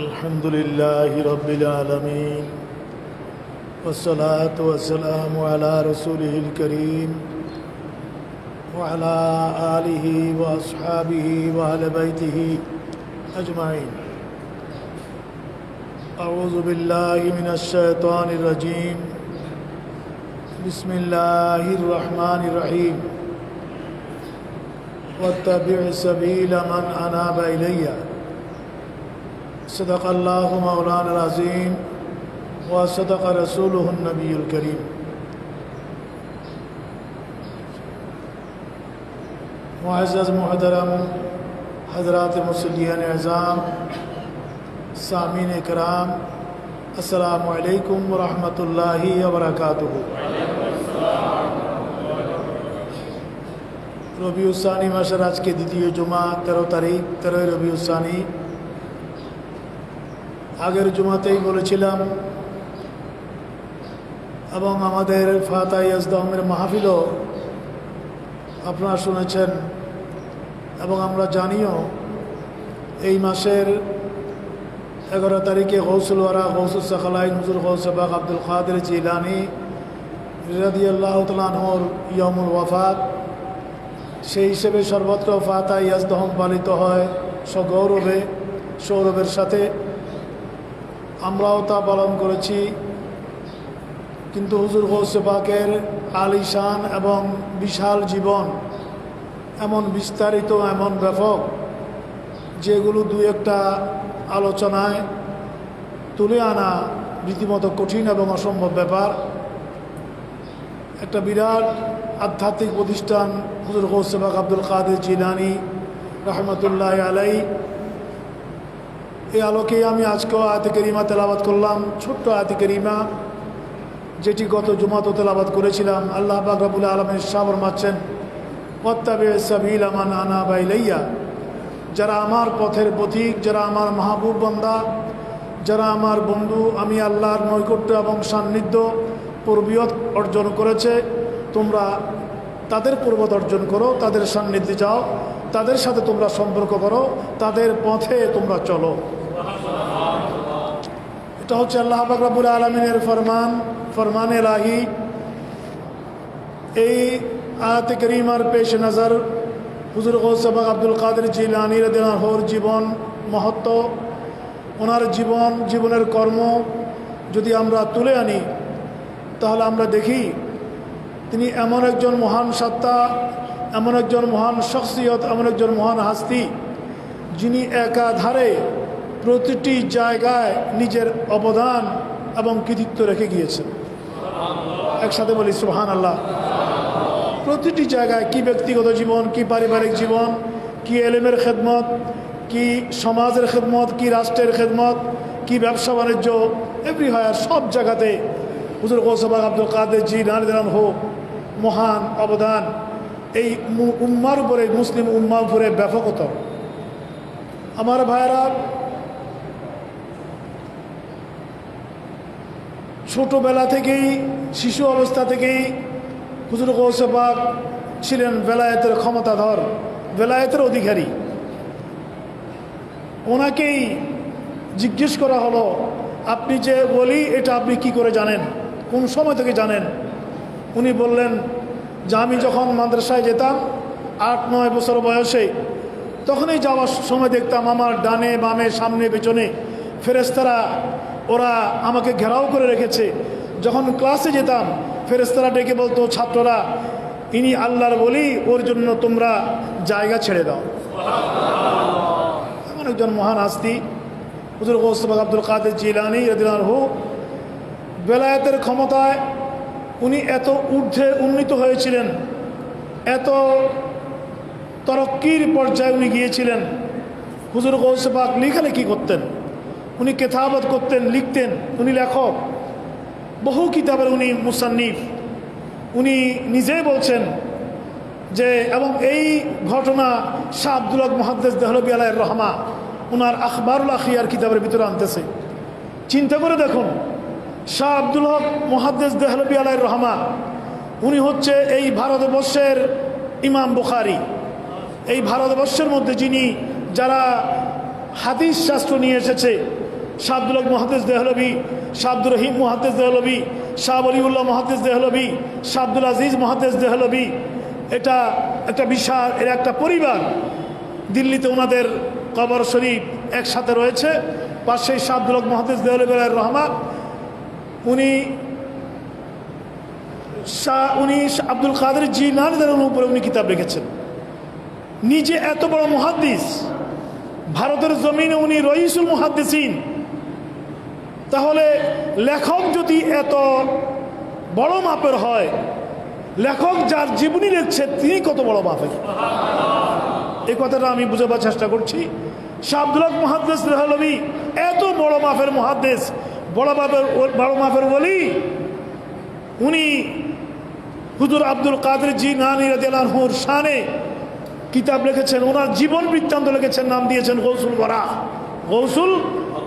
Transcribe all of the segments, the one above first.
الحمد لله رب العالمين والصلاة والسلام على رسوله الكريم وعلى آله وأصحابه وأهل بيته أجمعين. أعوذ بالله من الشيطان الرجيم. بسم الله الرحمن الرحيم. واتبع سبيل من أناب إليّ. صدق اللہ مولانا العظیم و صدق رسول النبی الکریم۔ معزز محترم، حضرات مسلیان اعظام سامعین کرام، السلام علیکم ورحمۃ اللہ وبرکاتہ۔ ربیع الثانی معاشر آج کے دیدی جمعہ ترو تاریخ ترو ربیع الثانی আগের জুমাতেই বলেছিলাম, এবং আমাদের ফাতা ইয়াজদমের মাহফিলও আপনারা শুনেছেন, এবং আমরা জানিও, এই মাসের এগারো তারিখে গৌসুল ওয়ারা গৌসুল সাখালাই নজরুল গৌসবাক আব্দুল কাদের জিলানি রাদি আল্লাহ ইয়মুল ওয়াফাত, সেই হিসেবে সর্বত্র ফাতা ইয়াজদহম পালিত হয় সগৌরবে, সৌরভের সাথে। আমরাও তা পালন করেছি। কিন্তু হুজুর গৌসেপাকের আলিশান এবং বিশাল জীবন এমন বিস্তারিত, এমন ব্যাপক, যেগুলো দু একটা আলোচনায় তুলে আনা রীতিমতো কঠিন এবং অসম্ভব ব্যাপার। একটা বিরাট আধ্যাত্মিক প্রতিষ্ঠান হুজুর গৌসেবাক আব্দুল কাদের জিলানি রহমতুল্লাহ আলাই এই আলোকে আমি আজকেও আয়তে করিমা তেলাবাদ করলাম, ছোট্ট আয়তে করিমা, যেটি গত জুমাতো তেলাবাদ করেছিলাম। আল্লাহ বাকরাবুল আলমের সাবর মাচ্ছেন পত্তাবে সাবিল আমান আনা বাইলাইয়া যারা আমার পথের পথিক যারা আমার মাহবুব বন্দা, যারা আমার বন্ধু, আমি আল্লাহর নৈকট্য এবং সান্নিধ্য পূর্বিয়ত অর্জন করেছে, তোমরা তাদের পূর্বত অর্জন করো, তাদের সান্নিধ্যে যাও, তাদের সাথে তোমরা সম্পর্ক করো, তাদের পথে তোমরা চলো। এটা হচ্ছে আল্লাহ বাকরাবুল আলমিনের ফরমান ফরমান এলাহি। এই আয়াত করিমার পেশ নজর হুজুর গৌসবাক আব্দুল কাদের জিলানি রদিনাহর জীবন মহত্ব। ওনার জীবন, জীবনের কর্ম যদি আমরা তুলে আনি, তাহলে আমরা দেখি তিনি এমন একজন মহান সত্তা, এমন একজন মহান শখসিয়ত, এমন একজন মহান হাস্তি, যিনি একাধারে প্রতিটি জায়গায় নিজের অবদান এবং কৃতিত্ব রেখে গিয়েছেন। একসাথে বলি সুহান আল্লাহ প্রতিটি জায়গায় কি ব্যক্তিগত জীবন, কি পারিবারিক জীবন, কি এলেমের খেদমত, কি সমাজের খেদমত, কি রাষ্ট্রের খেদমত, কি ব্যবসা বাণিজ্য এভরি হায়ার সব জায়গাতে হুজুর গৌসবাগ আব্দুল কাদের জি নানিদান হোক মহান অবদান। এই উম্মার উপরে, মুসলিম উম্মার উপরে ব্যাপকতর। আমার ভাইয়েরা ছোটোবেলা থেকেই, শিশু অবস্থা থেকেই হুজুর গৌসবাগ ছিলেন বেলায়েতের ক্ষমতাধর, বেলায়েতের অধিকারী। ওনাকেই জিজ্ঞেস করা হলো, আপনি যে বলি, এটা আপনি কি করে জানেন? কোন সময় থেকে জানেন? উনি বললেন, যে আমি যখন মাদ্রাসায় যেতাম, আট, নয় বছর বয়সে, তখনই যাওয়ার সময় দেখতাম আমার ডানে, বামে, সামনে, পেছনে ফেরেস্তারা ওরা আমাকে ঘেরাও করে রেখেছে। যখন ক্লাসে যেতাম ফেরেস্তারা ডেকে বলতো, ছাত্ররা, ইনি আল্লাহর বলি, ওর জন্য তোমরা জায়গা ছেড়ে দাও। এমন একজন মহান আস্তি হুজুর গৌসবাগ আব্দুল কাদের জিলানি রদিনার হু বেলায়েতের ক্ষমতায় উনি এত ঊর্ধ্বে উন্নীত হয়েছিলেন, এত তরক্কির পর্যায়ে উনি গিয়েছিলেন। হুজুর গৌসবাগ লেখালেখি করতেন। উনি কেতাবত করতেন, লিখতেন। উনি লেখক। বহু কিতাবের উনি মুসান্নিফ। উনি নিজেই বলছেন যে, এবং এই ঘটনা শাহ আব্দুল মহাদ্দেস দেহলবি আলাহ রহমা ওনার আখবরুল আখিয়ার কিতাবের ভিতরে আনতেছে। চিন্তা করে দেখুন, শাহ আব্দুল হক মহাদ্দেস দেহলবি আলাহ রহমা, উনি হচ্ছে এই ভারতবর্ষের ইমাম বুখারি। এই ভারতবর্ষের মধ্যে যিনি যারা হাদিস শাস্ত্র নিয়ে এসেছে শাহ মহাদেজ দেহলবি শাহ রহিম মহাদেজ দেহলবি শাহ বলিউল্লাহ মহাদেশ দেহলবি শাহ আজিজ মহাদেজ দেহলবি এটা একটা বিশাল, এর একটা পরিবার দিল্লিতে ওনাদের কবর শরীফ একসাথে রয়েছে। পাশে শাহ মহাদেজ দেহলবি রহমান উনি শাহ, উনি আব্দুল কাদের জি জিলানের উপরে উনি কিতাব রেখেছেন নিজে এত বড় মহাদ্দিস, ভারতের জমিনে উনি রইসুল মুহাদ্দিসিন। তাহলে লেখক যদি এত বড় মাপের হয়, লেখক যার জীবনী লিখছে তিনি কত বড় মাপের? এই কথাটা আমি বুঝাবার চেষ্টা করছি। শাহ আব্দুল হক মহাদ্দেস রেহলবি এত বড় মাপের মহাদ্দেস, বড় মাপের বড় মাপের বলি উনি হুজুর আব্দুল কাদের জি নানি রাদিয়াল্লাহুর শানে কিতাব লিখেছেন, ওনার জীবন বৃত্তান্ত লিখেছেন, নাম দিয়েছেন গৌসুল ওয়ারা। গৌসুল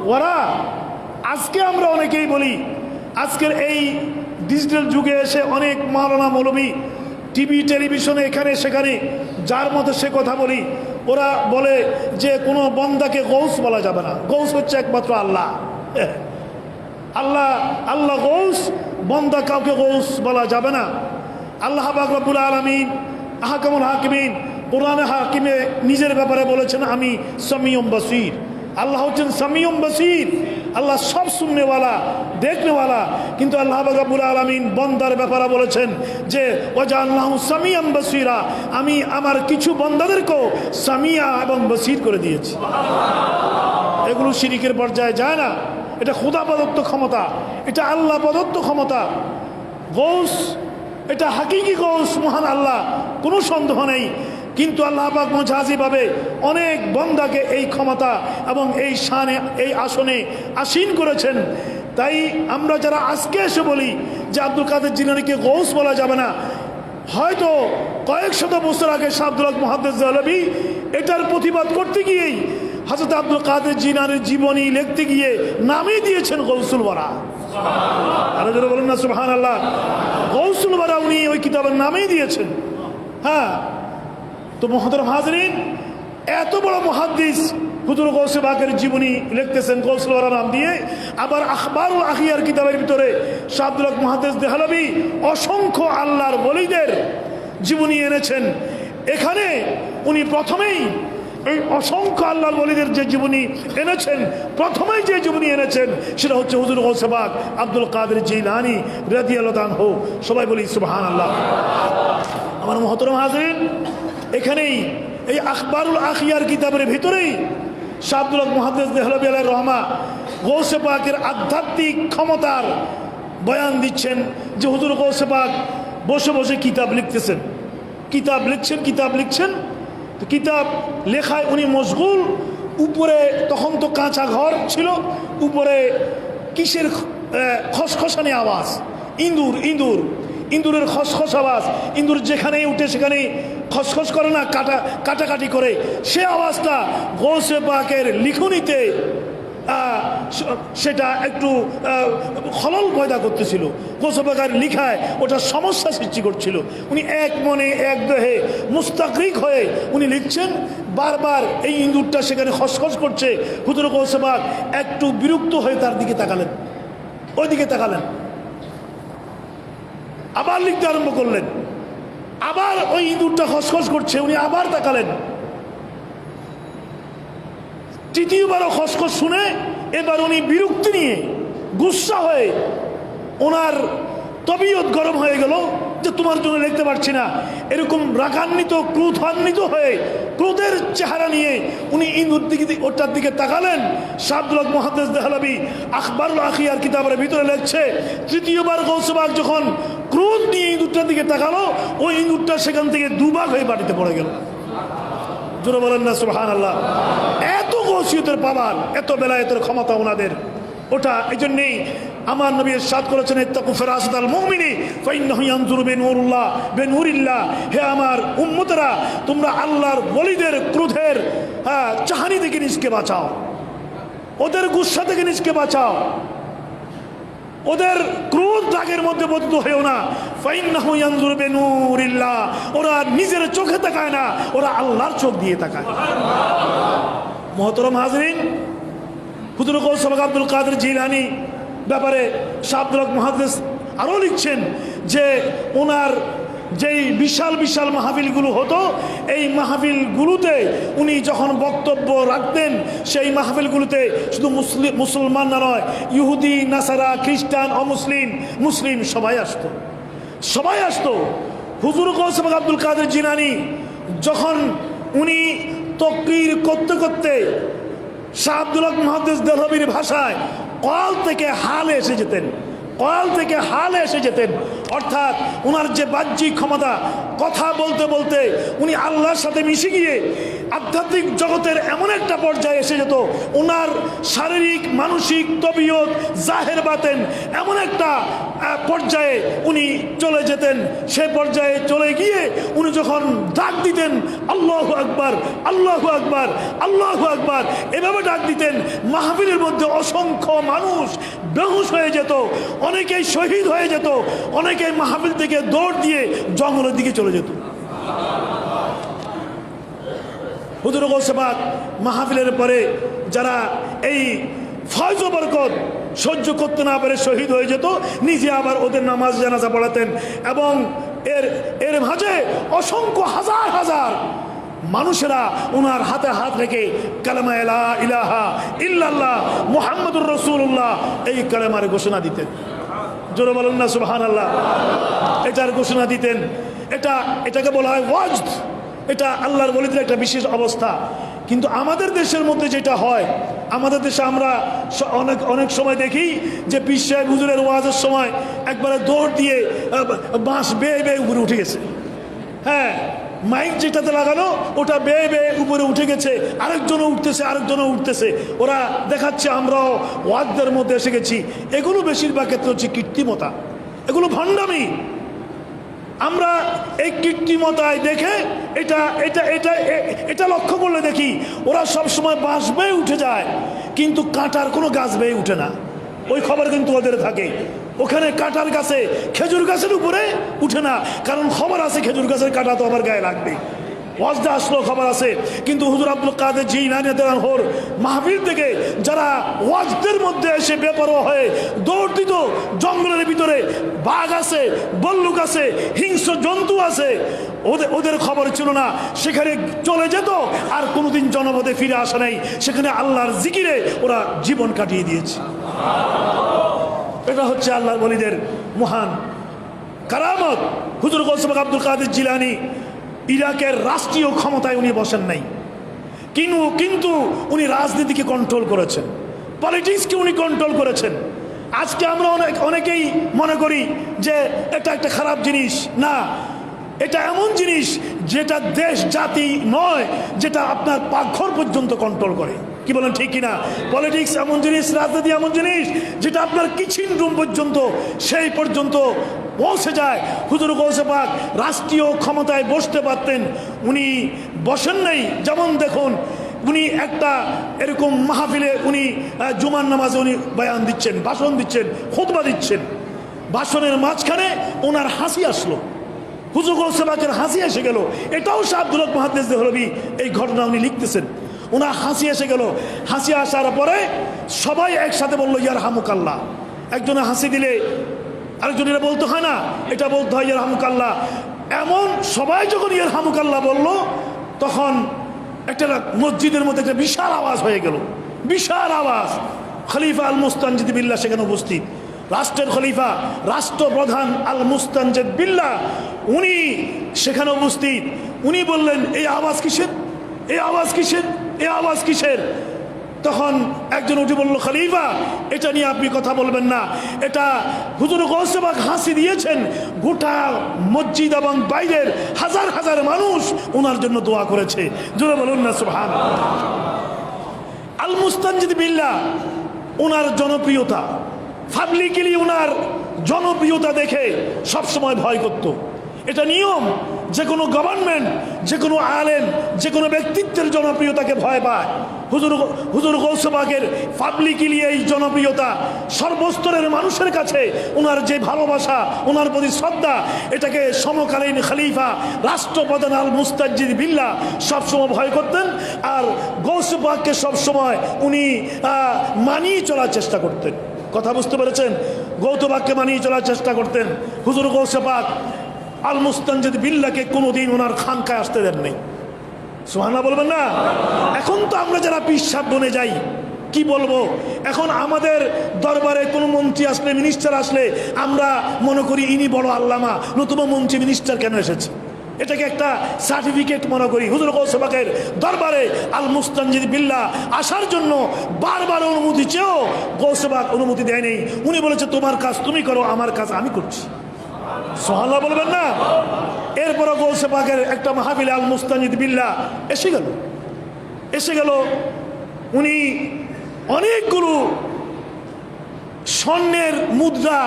ওয়ারা আজকে আমরা অনেকেই বলি, আজকের এই ডিজিটাল যুগে এসে অনেক মাওলানা মৌলবী টিভি টেলিভিশনে এখানে, সেখানে, যার মতো সে কথা বলি, ওরা বলে যে কোনো বন্দাকে গৌস বলা যাবে না। গৌস হচ্ছে একমাত্র আল্লাহ। আল্লাহ আল্লাহ গৌস, বন্দা কাউকে গৌস বলা যাবে না। আল্লাহ বাকরবুল আলমিন, আহকামুল হাকিমিন, কোরআনে হাকিমে নিজের ব্যাপারে বলেছেন, আমি সামিয়ম বসির। আল্লাহ হচ্ছেন সামিয়ম বসির। আল্লাহ সব শুননেওয়ালা দেখনেওয়ালা। কিন্তু আল্লাহ বাকরবুল আলমিন বন্দার ব্যাপারে বলেছেন যে ওজা আল্লাহ সামিয়াম বসিরা, আমি আমার কিছু বন্দাদেরকেও সামিয়া এবং বসির করে দিয়েছি। এগুলো শিরিকের পর্যায়ে যায় না। এটা খুদা প্রদত্ত ক্ষমতা। এটা আল্লাহ প্রদত্ত ক্ষমতা। গৌস, এটা হাকিকি গৌস, মহান আল্লাহ। কোনো সন্দেহ নেই। কিন্তু আল্লাহ পাক মজাজিভাবে অনেক বন্দাকে এই ক্ষমতা এবং এই শানে এই আসনে আসীন করেছেন। তাই আমরা যারা আজকে এসে বলি যে আব্দুল কাদের জিনানিকে গৌস বলা যাবে না হয়তো কয়েক শত বছর আগে শাহদুল হক মহাদ্দেজ আলবী এটার প্রতিবাদ করতে গিয়েই হাজরত আব্দুল কাদের জিনারের জীবনী লিখতে গিয়ে নামই দিয়েছেন গৌসুল বরা। আরও যারা বলেন না সুহান আল্লাহ গৌসুল বরা উনি ওই কিতাবের নামেই দিয়েছেন। হ্যাঁ তো মহতরম হাজরিন, এত বড় মহাদ্দিস হুজুর গৌসে বাকের জীবনী লিখতেছেন গৌসুল নাম দিয়ে, আবার আখবরুল আহিয়ার কিতাবের ভিতরে শাহদুল মহাদেশ দেহলবি অসংখ্য আল্লাহর বলিদের জীবনী এনেছেন। এখানে উনি প্রথমেই এই অসংখ্য আল্লাহর বলিদের যে জীবনী এনেছেন, প্রথমেই যে জীবনী এনেছেন, সেটা হচ্ছে হুজুর গোসেবাক আব্দুল কাদের জিলানি রাদি আল্লাহ হো সবাই বলি সুবাহান আল্লাহ আমার মহতরম হাজরিন এখানেই এই আখবরুল আখিয়ার কিতাবের ভিতরেই শাহ আব্দুল হক মহাদ্দেস দেহলবি আলাই রহমা গৌসে পাকের আধ্যাত্মিক ক্ষমতার বয়ান দিচ্ছেন যে হুজুর গৌসে পাক বসে বসে কিতাব লিখতেছেন। কিতাব লিখছেন কিতাব লিখছেন। তো কিতাব লেখায় উনি মশগুল, উপরে তখন তো কাঁচা ঘর ছিল, উপরে কিসের খসখসানি আওয়াজ। ইঁদুর ইঁদুর। ইঁদুরের খসখস আওয়াজ, ইঁদুর যেখানেই উঠে সেখানে খসখস করে না, কাটা, কাটাকাটি করে। সে আওয়াজটা গৌসে পাকের লিখনিতে সেটা একটু খলল পয়দা করতেছিল। কোসবাগার লিখায় ওটা সমস্যা সৃষ্টি করছিল। উনি এক মনে, এক দেহে মুস্তাকরিক হয়ে উনি লিখছেন, বারবার এই ইঁদুরটা সেখানে খসখস করছে। হুজুর কোসবাগ একটু বিরক্ত হয়ে তার দিকে তাকালেন। ওই দিকে তাকালেন। আবার লিখতে আরম্ভ করলেন। আবার ওই ইঁদুরটা খসখস করছে, উনি আবার তাকালেন। তৃতীয়বারও খসখস শুনে এবার উনি বিরক্তি নিয়ে, গুসা হয়ে ওনার তবিয়ত গরম হয়ে গেল। যে তোমার জন্য লিখতে পারছি না। এরকম রাগান্বিত, ক্রোধান্বিত হয়ে ক্রোধের চেহারা নিয়ে উনি ইন্দুর দিকে ওটার দিকে তাকালেন। শাহদুল মহাদেশ দেহলাবি আখবরুল আখিয়ার কিতাবের ভিতরে লিখছে, তৃতীয়বার গৌসবাগ যখন ক্রোধ নিয়ে ইঁদুরটার দিকে তাকালো, ওই ইঁদুরটা সেখান থেকে দুভাগ হয়ে বাড়িতে পড়ে গেল। জোরে বলেন না সুবহান আল্লাহ এত গৌসিয়তের পাওয়ার, এত বেলায়েতের ক্ষমতা ওনাদের। ওটা এই জন্যেই আমার নবী সাদ করেছেন ইত্তাকু ফিরাসাত আল মুমিনি ফাইন্নাহু ইয়ানজুরু বিনুরিল্লাহ বিনুরিল্লাহ। হে আমার উম্মতরা তোমরা আল্লাহর ওলিদের ক্রোধের হ্যাঁ, চাহানি থেকে নিজকে বাঁচাও। ওদের গুসা থেকে নিজকে বাঁচাও। ওদের ক্রোধ রাগের মধ্যে বদ্ধ হয়েও না। ফাইন্নাহু ইয়ানজুরু বিনুরিল্লাহ। ওরা নিজের চোখে তাকায় না ওরা আল্লাহর চোখ দিয়ে তাকায়। মহতরম হাজরিন হুজুর কৌসবাক আব্দুল কাদের জিলানি ব্যাপারে শাহ মহাদেশ আরও লিখছেন যে ওনার যেই বিশাল বিশাল মাহফিলগুলো হতো, এই মাহফিলগুলোতে উনি যখন বক্তব্য রাখতেন, সেই মাহফিলগুলোতে শুধু মুসলিম মুসলমান না নয়, ইহুদি, নাসারা, খ্রিস্টান, অমুসলিম, মুসলিম সবাই আসতো। সবাই আসতো। হুজুর কৌসম আব্দুল কাদের জিনানি যখন উনি তকরির করতে করতে শাহ আব্দুল হক মহাদেস ভাষায় কল থেকে হাল এসে যেতেন। কল থেকে হালে এসে যেতেন। অর্থাৎ ওনার যে বাহ্যিক ক্ষমতা, কথা বলতে বলতে উনি আল্লাহর সাথে মিশে গিয়ে আধ্যাত্মিক জগতের এমন একটা পর্যায়ে এসে যেত ওনার শারীরিক, মানসিক তবিয়ত জাহের বাতেন। এমন একটা পর্যায়ে উনি চলে যেতেন। সে পর্যায়ে চলে গিয়ে উনি যখন ডাক দিতেন, আল্লাহ আকবার আল্লাহ আকবার আল্লাহ আকবার, এভাবে ডাক দিতেন, মাহফিলের মধ্যে অসংখ্য মানুষ বেহুশ হয়ে যেত, অনেকেই শহীদ হয়ে যেত, অনেকেই মাহফিল থেকে দৌড় দিয়ে জঙ্গলের দিকে চলে যেত। হুজুর মাহফিলের পরে যারা এই ফয়জ বরকত সহ্য করতে না পারে শহীদ হয়ে যেত, নিজে আবার ওদের নামাজ জানাজা পড়াতেন এবং এর এর মাঝে অসংখ্য হাজার হাজার মানুষেরা ওনার হাতে হাত রেখে কালেমা এলা ইলাহা ইল্লাল্লাহ মুহাম্মদুর রসুল্লাহ এই কালেমার ঘোষণা দিতেন। জোরে বলেন না সুবহান আল্লাহ এটার ঘোষণা দিতেন। এটা, এটাকে বলা হয় ওয়াজ এটা আল্লাহর বলিদের একটা বিশেষ অবস্থা। কিন্তু আমাদের দেশের মধ্যে যেটা হয়, আমাদের দেশে আমরা অনেক অনেক সময় দেখি যে সাহেব হুজুরের ওয়াজের সময় একবারে দৌড় দিয়ে বাঁশ বেয়ে বেয়ে উপরে উঠে গেছে। হ্যাঁ মাইক যেটাতে লাগানো, ওটা বেয়ে বেয়ে উপরে উঠে গেছে। আরেকজনও উঠতেছে আরেকজনও উঠতেছে। ওরা দেখাচ্ছে, আমরাও ওয়াদদের মধ্যে এসে গেছি। এগুলো বেশিরভাগ ক্ষেত্রে হচ্ছে কৃত্রিমতা এগুলো ভণ্ডামি। আমরা এই কৃত্রিমতায় দেখে এটা এটা এটা এটা লক্ষ্য করলে দেখি, ওরা সব সময় বাঁশ বেয়ে উঠে যায়, কিন্তু কাঁটার কোনো গাছ বেয়ে উঠে না। ওই খবর কিন্তু ওদের থাকে। ওখানে কাঁটার গাছে, খেজুর গাছের উপরে উঠে না। কারণ খবর আছে খেজুর গাছের কাঁটা তো আমার গায়ে লাগবে। ওয়াজদা আসলো, খবর আছে। কিন্তু হুজুর আব্দুল কাদের জি হোর মাহবীর থেকে যারা ওয়াজদের মধ্যে এসে বেপরোয়া হয়ে দৌড় দিত জঙ্গলের ভিতরে বাঘ আছে, বল্লুক আছে, হিংস্র জন্তু আছে ওদের ওদের খবর ছিল না। সেখানে চলে যেত, আর কোনোদিন জনপদে ফিরে আসা নাই। সেখানে আল্লাহর জিকিরে ওরা জীবন কাটিয়ে দিয়েছে। এটা হচ্ছে আল্লাহর বলিদের মহান কারামত। হুজুর গোসবাক আব্দুল কাদের জিলানি ইরাকের রাষ্ট্রীয় ক্ষমতায় উনি বসেন নাই। কিন্তু কিন্তু উনি রাজনীতিকে কন্ট্রোল করেছেন। পলিটিক্সকে উনি কন্ট্রোল করেছেন। আজকে আমরা অনেক, অনেকেই মনে করি যে এটা একটা খারাপ জিনিস। না, এটা এমন জিনিস যেটা দেশ, জাতি নয়, যেটা আপনার পাকঘর পর্যন্ত কন্ট্রোল করে। কি বলেন ঠিক কিনা? পলিটিক্স এমন জিনিস, রাজনীতি এমন জিনিস, যেটা আপনার কিচিন রুম পর্যন্ত, সেই পর্যন্ত পৌঁছে যায়। হুজুর গৌসে পাক রাষ্ট্রীয় ক্ষমতায় বসতে পারতেন, উনি বসেন নাই। যেমন দেখুন, উনি একটা এরকম মাহফিলে উনি জুমান নামাজে উনি বয়ান দিচ্ছেন, ভাষণ দিচ্ছেন, খুতবা দিচ্ছেন। ভাষণের মাঝখানে ওনার হাসি আসলো। হুজুর গোসেবাকের হাসি এসে গেল। এটাও শাহ আব্দুল হক মহাদ্দেশ দেহলবি এই ঘটনা উনি লিখতেছেন। ওনার হাসি এসে গেল। হাসি আসার পরে সবাই একসাথে বলল ইয়ার হামুকাল্লা একজনে হাসি দিলে আরেকজন এটা বলতে হয় না, এটা বলতে হয় ইয়ার হামুকাল্লা এমন সবাই যখন ইয়ার হামুকাল্লা বলল, তখন একটা মসজিদের মধ্যে একটা বিশাল আওয়াজ হয়ে গেল। বিশাল আওয়াজ। খলিফা আল মুস্তানজিদ বিল্লাহ সেখানে উপস্থিত। রাষ্ট্রের খলিফা, রাষ্ট্রপ্রধান আল মুস্তানজেদ বিল্লাহ, উনি সেখানে উপস্থিত। উনি বললেন, এই আওয়াজ কিসের? এই আওয়াজ কিসের? এই আওয়াজ কিসের? তখন একজন উঠে বলল, খলিফা, এটা নিয়ে আপনি কথা বলবেন না। এটা হুজুর গৌসেবাক হাসি দিয়েছেন। গোটা মসজিদ এবং বাইরের হাজার হাজার মানুষ ওনার জন্য দোয়া করেছে। জোরে বলুন না সুবহান আল মুস্তানজিদ বিল্লা ওনার জনপ্রিয়তা, পাবলিকলি ওনার জনপ্রিয়তা দেখে সবসময় ভয় করত। এটা নিয়ম। যে কোনো গভর্নমেন্ট যে কোনো আলেম, যে কোনো ব্যক্তিত্বের জনপ্রিয়তাকে ভয় পায়। হুজুর হুজুর গৌসবাগের পাবলিকলি এই জনপ্রিয়তা সর্বস্তরের মানুষের কাছে ওনার যে ভালোবাসা ওনার প্রতি শ্রদ্ধা, এটাকে সমকালীন খালিফা, রাষ্ট্রপ্রধান আল মুস্তাজিদ বিল্লা সবসময় ভয় করতেন আর গৌসবাগকে সবসময় উনি মানিয়ে চলার চেষ্টা করতেন। কথা বুঝতে পেরেছেন? গৌতবাগকে মানিয়ে চলার চেষ্টা করতেন। হুজুর গৌসবাগ আল মুস্তানজিদ বিল্লাকে কোনোদিন ওনার খানকায় আসতে দেন নেই সোহানা বলবেন না? এখন তো আমরা যারা পিসাব বনে যাই, কি বলব? এখন আমাদের দরবারে কোনো মন্ত্রী আসলে মিনিস্টার আসলে, আমরা মনে করি ইনি বড় আল্লামা, নতুবা মন্ত্রী মিনিস্টার কেন এসেছে? এটাকে একটা সার্টিফিকেট মনে করি। হুজুর কৌসবাকের দরবারে আল মুস্তানজিদ বিল্লা আসার জন্য বারবার অনুমতি চেয়েও গৌসবাক অনুমতি দেয়নি। উনি বলেছে, তোমার কাজ তুমি করো, আমার কাজ আমি করছি। সোহাল্লা বলবেন না। এরপরও গৌসে পাকের একটা মাহাবিল আল মুস্তানিদ বিল্লা এসে গেল। এসে গেল। উনি অনেকগুলো স্বর্ণের মুদ্রা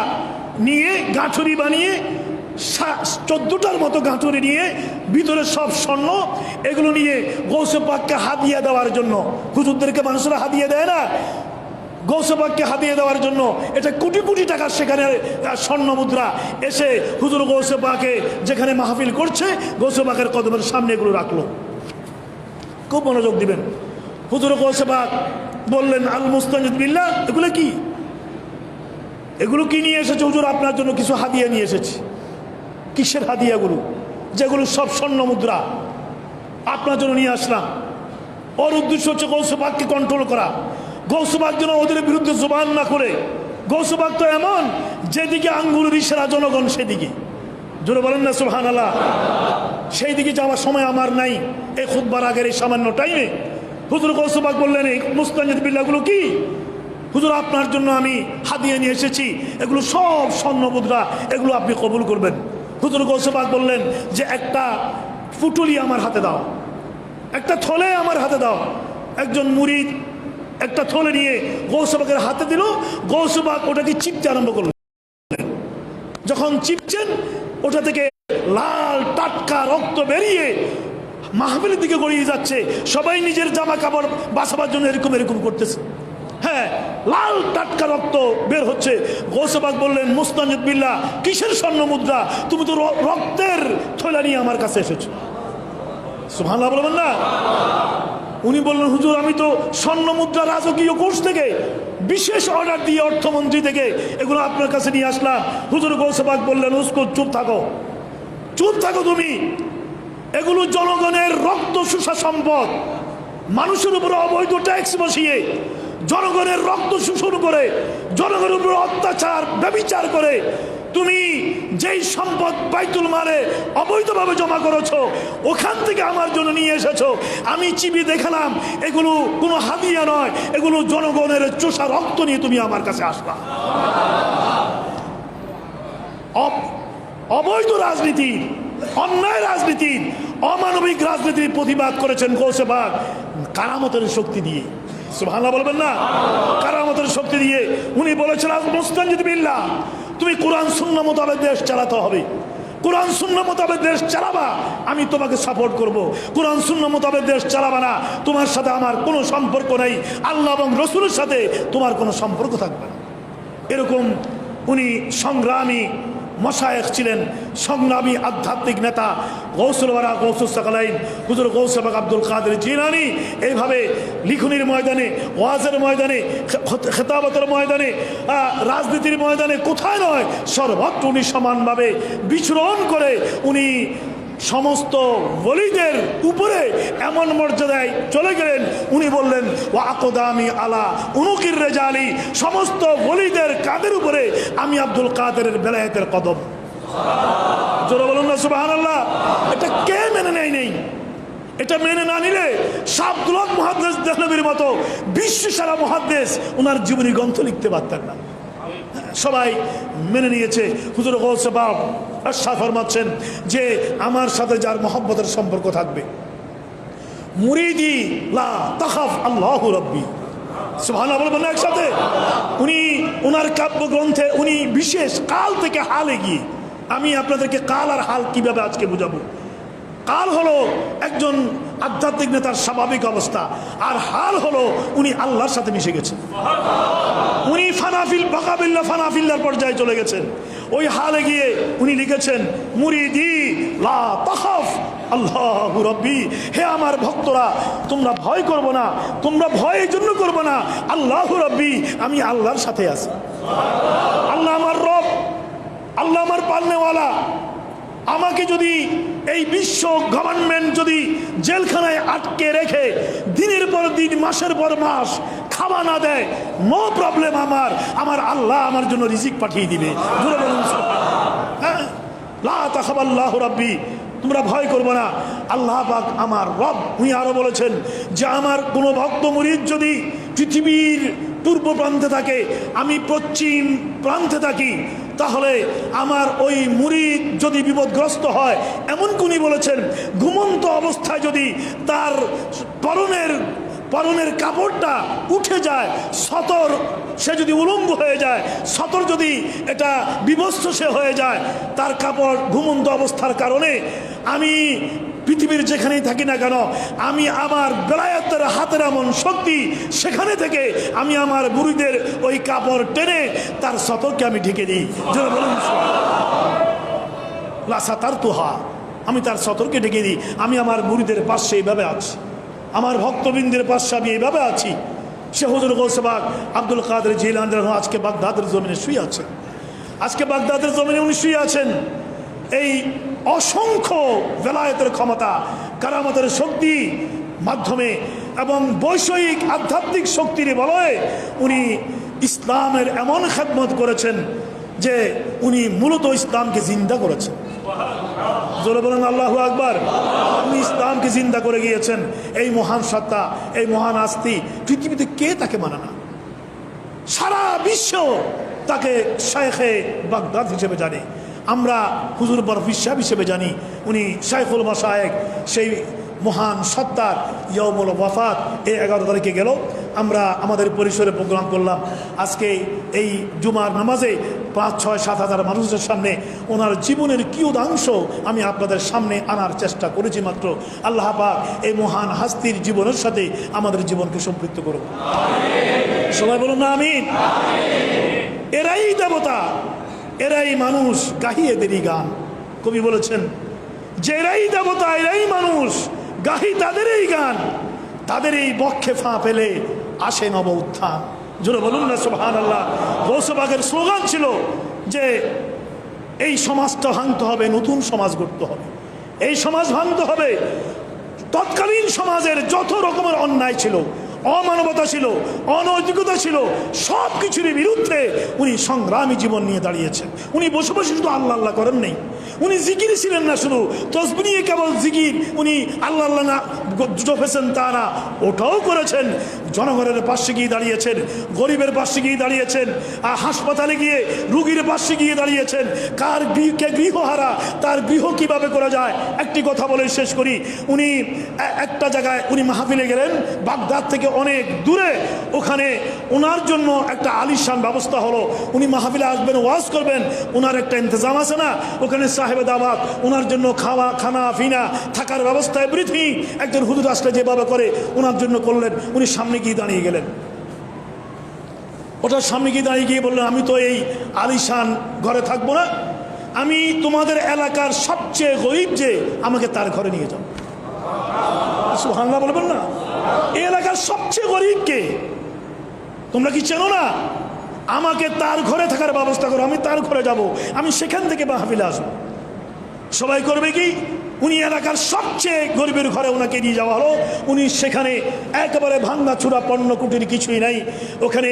নিয়ে, গাঁঠুরি বানিয়ে চোদ্দটার মতো গাঁঠুরি নিয়ে ভিতরে সব স্বর্ণ এগুলো নিয়ে গৌসে পাককে হাদিয়া দেওয়ার জন্য। হুজুরদেরকে মানুষরা হাদিয়া দেয় না। গৌসবাগকে হাতিয়ে দেওয়ার জন্য এটা কোটি কোটি টাকার সেখানে স্বর্ণ মুদ্রা এসে হুজুর গৌসবাকে যেখানে মাহফিল করছে গৌসবাগের কদমের সামনে এগুলো রাখল। খুব মনোযোগ দিবেন। হুজুর গৌসবাগ বললেন, আল মুস্তানিদ বিল্লা এগুলো কি? এগুলো কি নিয়ে এসেছে হুজুর? আপনার জন্য কিছু হাদিয়া নিয়ে এসেছি। কিসের হাদিয়াগুলো? যেগুলো সব স্বর্ণ মুদ্রা। আপনার জন্য নিয়ে আসলাম। ওর উদ্দেশ্য হচ্ছে গৌসবাগকে কন্ট্রোল করা। গৌসবাগ যেন ওদের বিরুদ্ধে জোবান না করে। গৌসবাগ তো এমন, যেদিকে আঙ্গুলের ইশারা জনগণ, সেদিকে। জোরে বলেন না সুহান আল্লাহ সেই দিকে যাওয়ার সময় আমার নাই। এই খুদবার আগের এই সামান্য টাইমে হুজুর গৌসবাগ বললেন, এই মুস্তানিদ বিল্লাগুলো কি? হুজুর, আপনার জন্য আমি হাদিয়ে নিয়ে এসেছি। এগুলো সব স্বর্ণ মুদ্রা। এগুলো আপনি কবুল করবেন। হুজুর গৌসবাগ বললেন যে, একটা ফুটুলি আমার হাতে দাও। একটা থলে আমার হাতে দাও। একজন মুরিদ একটা থলে নিয়ে গৌসবাগের হাতে দিল গৌসবাগ ওটাকে চিপতে আরম্ভ করল। যখন চিপছেন, ওটা থেকে লাল, টাটকা রক্ত বেরিয়ে মাহফিলের দিকে গড়িয়ে যাচ্ছে। সবাই নিজের জামা কাপড় বাঁচাবার জন্য এরকম এরকম করতেছে। হ্যাঁ লাল, টাটকা রক্ত বের হচ্ছে। গৌসবাগ বললেন মুস্তানিদ বিল্লা কিসের স্বর্ণ মুদ্রা? তুমি তো রক্তের থৈলা নিয়ে আমার কাছে এসেছ। সুবহানাল্লাহ বলবেন না? উনি বললেন, হুজুর, আমি তো স্বর্ণ মুদ্রা রাজকীয় কোর্স থেকে বিশেষ অর্ডার দিয়ে অর্থমন্ত্রী থেকে এগুলো আপনার কাছে নিয়ে আসলাম। হুজুর গৌসবাগ বললেন উস্কুর চুপ থাকো। চুপ থাকো তুমি। এগুলো জনগণের রক্ত শুষা সম্পদ। মানুষের উপর অবৈধ ট্যাক্স বসিয়ে জনগণের রক্ত শোষণ করে, জনগণের উপর অত্যাচার, ব্যবিচার করে তুমি যেই সম্পদ বাইতুল মারে অবৈধভাবে জমা করেছ, ওখান থেকে আমার জন্য নিয়ে এসেছ। আমি চিবি দেখালাম, এগুলো কোনো হাদিয়া নয়, এগুলো জনগণের চোষা রক্ত নিয়ে তুমি আমার কাছে আসলা। অব- অবৈধ রাজনীতি, অন্যায় রাজনীতি, অমানবিক রাজনীতির প্রতিবাদ করেছেন কৌশবাগ কারামতের শক্তি দিয়ে। সুবহানাল্লাহ বলবেন না? কারামতের শক্তি দিয়ে। উনি বলেছেন মুস্তানজিদ বিল্লাহ তুমি কোরআন শূন্য মোতাবেক দেশ চালাতে হবে। কোরআন শূন্য মোতাবেক দেশ চালাবা, আমি তোমাকে সাপোর্ট করব। কোরআন শূন্য মোতাবেক দেশ চালাবা না, তোমার সাথে আমার কোনো সম্পর্ক নেই। আল্লাহ এবং রসুলের সাথে তোমার কোনো সম্পর্ক থাকবে না। এরকম উনি সংগ্রামী মশায়েখ ছিলেন সংগ্রামী আধ্যাত্মিক নেতা গৌসুলওয়ারা গৌসুল সাকালাইন হুজুর গৌসবাক আব্দুল কাদের জিলানি এইভাবে লিখনির ময়দানে, ওয়াজের ময়দানে খেতাবতের ময়দানে রাজনীতির ময়দানে কোথায় নয়, সর্বত্র উনি সমানভাবে বিচরণ করে উনি সমস্ত বলিদের উপরে এমন মর্যাদায় চলে গেলেন। উনি বললেন ও আকদামি আলা উনুকির রেজালি, সমস্ত বলিদের কাদের উপরে আমি আব্দুল কাদের বেলায়েতের কদম? এটা কে মেনে নেয় নেই? এটা মেনে না নিলে দেহনবীর মতো বিশ্ব সারা ওনার জীবনী গ্রন্থ লিখতে পারতেন না। সবাই মেনে নিয়েছে। হুজুর গৌসে বাপ আশা ফরমাচ্ছেন যে আমার সাথে যার মহব্বতের সম্পর্ক থাকবে। মুরিদি লা তাখাফ আল্লাহ রব্বি। সুবহানাল্লাহ, বলবেন একসাথে? উনি ওনার কাব্যগ্রন্থে উনি বিশেষ কাল থেকে হালে গিয়ে আমি আপনাদেরকে কাল আর হাল কীভাবে আজকে বুঝাবো? কাল হলো একজন আধ্যাত্মিক নেতার স্বাভাবিক অবস্থা। আর হাল হলো উনি আল্লাহর সাথে মিশে গেছেন। উনি ফানাফিল, বাকাবিল্লা ফানাফিল্লার পর্যায়ে চলে গেছেন। ওই হালে গিয়ে উনি লিখেছেন, মুরিদি লা তাখাফ, আল্লাহ রব্বি, হে আমার ভক্তরা, তোমরা ভয় করব না, তোমরা ভয় এই জন্য করব না, আল্লাহ রব্বি, আমি আল্লাহর সাথে আছি। আল্লাহ আমার রব, আল্লাহ আমার পালনেওয়ালা, আমাকে যদি এই বিশ্ব গভর্নমেন্ট যদি জেলখানায় আটকে রেখে দিনের পর দিন, মাসের পর মাস খাওয়া না দেয় নো প্রবলেম আমার। আমার আল্লাহ আমার জন্য রিজিক পাঠিয়ে দিবে। হ্যাঁ? লা তাখাবাল্লাহ রাব্বি, তোমরা ভয় করব না। আল্লাহ পাক আমার রব, উনি আরও বলেছেন যে, আমার কোনো ভক্ত মুরিদ যদি পৃথিবীর পূর্ব প্রান্তে থাকে, আমি পশ্চিম প্রান্তে থাকি তাহলে আমার ওই মুড়ি যদি বিপদগ্রস্ত হয়, এমন উনি বলেছেন, ঘুমন্ত অবস্থায় যদি তার পরনের পরনের কাপড়টা উঠে যায়, সতর, সে যদি উলঙ্গ হয়ে যায়, সতর যদি এটা বিবস্ত সে হয়ে যায়, তার কাপড় ঘুমন্ত অবস্থার কারণে আমি পৃথিবীর যেখানেই থাকি না কেন, আমি আমার বেলায়তের হাতের এমন শক্তি সেখানে থেকে আমি আমার বুড়িদের ওই কাপড় টেনে তার সতরকে আমি ঢেকে দিই। বলুন লাসাতার তোহা আমি তার সতর্কে ডেকে দিই। আমি আমার মুড়িদের পাশে এইভাবে আছি। আমার ভক্তবৃন্দের পাশে আমি এইভাবে আছি। সে হজুর গৌসবাগ আব্দুল কাদের জিলান আজকে বাগদাদের জমিনে শুয়ে আছেন। আজকে বাগদাদের জমিনে উনি শুয়ে আছেন। এই অসংখ্য বেলায়েতের ক্ষমতা, কারামতের শক্তি মাধ্যমে এবং বৈষয়িক আধ্যাত্মিক শক্তির বলয়ে উনি ইসলামের এমন খেদমত করেছেন যে উনি মূলত ইসলামকে জিন্দা করেছেন। জোরে বলেন আল্লাহ আকবার। উনি ইসলামকে জিন্দা করে গিয়েছেন। এই মহান সত্তা, এই মহান আস্তি পৃথিবীতে কে তাকে মানে না? সারা বিশ্ব তাকে শেখে বাগদাদ হিসেবে জানে। আমরা হুজুর বরফ সাহেব হিসেবে জানি, উনি শাইখুল মাসায়েক সেই মহান সত্তার ইয়মুল ওয়াফাত, এই এগারো তারিখে গেল। আমরা আমাদের পরিসরে প্রোগ্রাম করলাম। আজকে এই জুমার নামাজে পাঁচ, ছয়, সাত হাজার মানুষের সামনে ওনার জীবনের কিয়দাংশ আমি আপনাদের সামনে আনার চেষ্টা করেছি মাত্র। আল্লাহ পাক এই মহান হাস্তির জীবনের সাথে আমাদের জীবনকে সম্পৃক্ত করব সবাই বলুন না আমিন। এরাই দেবতা। এরাই মানুষ গাহি এদেরই গান কবি বলেছেন যে এরাই দেবতা, এরাই মানুষ, গাহি তাদেরই গান। তাদের এই বক্ষে ফাঁ পেলে আসে নব উত্থান। জোরে বলুন না সোহান আল্লাহ গৌসবাগের স্লোগান ছিল যে, এই সমাজটা ভাঙতে হবে, নতুন সমাজ গড়তে হবে। এই সমাজ ভাঙতে হবে। তৎকালীন সমাজের যত রকমের অন্যায় ছিল অমানবতা ছিল, অনৈতিকতা ছিল সব কিছুরই বিরুদ্ধে উনি সংগ্রামী জীবন নিয়ে দাঁড়িয়েছেন। উনি বসে বসে শুধু আল্লাহ আল্লাহ করেন নেই। উনি জিকির ছিলেন না শুধু, তসবি কেবল জিকির। উনি আল্লাহ আল্লাহ না জপেছেন তা না ওটাও করেছেন। জনগণের পাশে গিয়ে দাঁড়িয়েছেন, গরিবের পাশে গিয়ে দাঁড়িয়েছেন, আর হাসপাতালে গিয়ে রুগীর পাশে গিয়ে দাঁড়িয়েছেন। কার গৃহ কে গৃহহারা, তার গৃহ কীভাবে করা যায়? একটি কথা বলে শেষ করি। উনি একটা জায়গায় উনি মাহফিলে গেলেন, বাগদাদ থেকে অনেক দূরে। ওখানে ওনার জন্য একটা আলিশান ব্যবস্থা হলো। উনি মাহফিলে আসবেন, ওয়াজ করবেন ওনার একটা ইন্তজাম আছে না? ওখানে সাহেবে দাবাত ওনার জন্য খাওয়া, খানা, ফিনা, থাকার ব্যবস্থা এভরিথিং একজন হুদুর আসলে যেভাবে করে ওনার জন্য করলেন, উনি সামনে গিয়ে দাঁড়িয়ে গেলেন। ওটার সামনে গিয়ে দাঁড়িয়ে গিয়ে বললেন, আমি তো এই আলিশান ঘরে থাকব না। আমি তোমাদের এলাকার সবচেয়ে গরিব যে, আমাকে তার ঘরে নিয়ে যাও। সুহান্না বলবেন না। এই এলাকার সবচেয়ে গরিব কে? তোমরা কি চেনো না? আমাকে তার ঘরে থাকার ব্যবস্থা করো, আমি তার ঘরে যাব। আমি সেখান থেকে মাহফিলে আসব। সবাই করবে কি? উনি এলাকার সবচেয়ে গরিবের ঘরে ওনাকে নিয়ে যাওয়া হলো। উনি সেখানে একেবারে ভাঙ্গা চূড়া পণ্য কুটির কিছুই নাই। ওখানে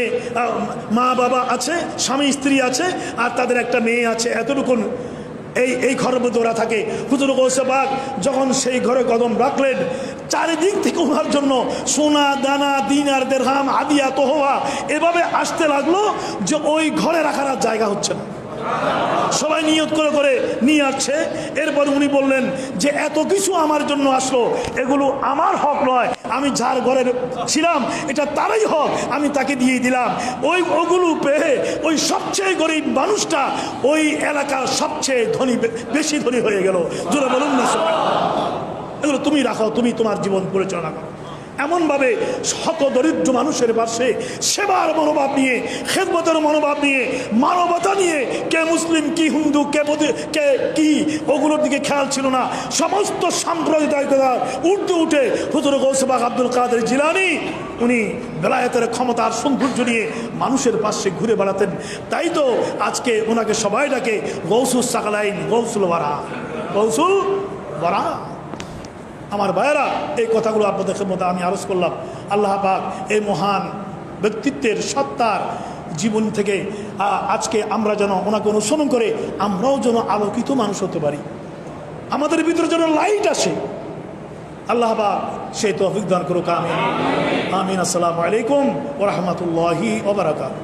মা বাবা আছে, স্বামী, স্ত্রী আছে, আর তাদের একটা মেয়ে আছে। এতটুকুন এই এই ঘরের মধ্যে ওরা থাকে। হুজুর গৌসেবাগ যখন সেই ঘরে কদম রাখলেন, চারিদিক থেকে ওনার জন্য সোনা, দানা, দিনার দেড়হাম আদিয়া তোহা এভাবে আসতে লাগল যে ওই ঘরে রাখার জায়গা হচ্ছে না। সবাই নিয়ত করে করে নিয়ে আসছে। এরপর উনি বললেন যে, এত কিছু আমার জন্য আসলো। এগুলো আমার হক নয়। আমি যার ঘরে ছিলাম, এটা তারই হক। আমি তাকে দিয়ে দিলাম। ওই ওগুলো পেয়ে ওই সবচেয়ে গরিব মানুষটা ওই এলাকার সবচেয়ে ধনী বেশি ধনী হয়ে গেল। জোরে বলুন না। এগুলো তুমি রাখো, তুমি তোমার জীবন পরিচালনা করো। এমনভাবে শত দরিদ্র মানুষের পাশে সেবার মনোভাব নিয়ে, খেদমতের মনোভাব নিয়ে, মানবতা নিয়ে কে মুসলিম, কি হিন্দু, কে কে কি, ওগুলোর দিকে খেয়াল ছিল না। সমস্ত সাম্প্রদায়িকতা উর্দু উঠে হুজুর গৌসবাগ আব্দুল কাদের জিলানি, উনি বেলায়েতের ক্ষমতার সৌন্দর্য নিয়ে মানুষের পাশে ঘুরে বেড়াতেন। তাই তো আজকে ওনাকে সবাই ডাকে গৌসুল সাকালাইন, গৌসুল বারা গৌসুল বারা আমার ভাইয়েরা, এই কথাগুলো আপনাদের মধ্যে আমি আরজ করলাম। আল্লাহ পাক এই মহান ব্যক্তিত্বের সত্তার জীবন থেকে আজকে আমরা যেন ওনাকে অনুসরণ করে, আমরাও যেন আলোকিত মানুষ হতে পারি। আমাদের ভিতরে যেন লাইট আসে। আল্লাহ পাক সেই তৌফিক দান করুক, আমিন। আমিন। আসসালামু আলাইকুম ওরহমতুল্লাহি ওবরাকাত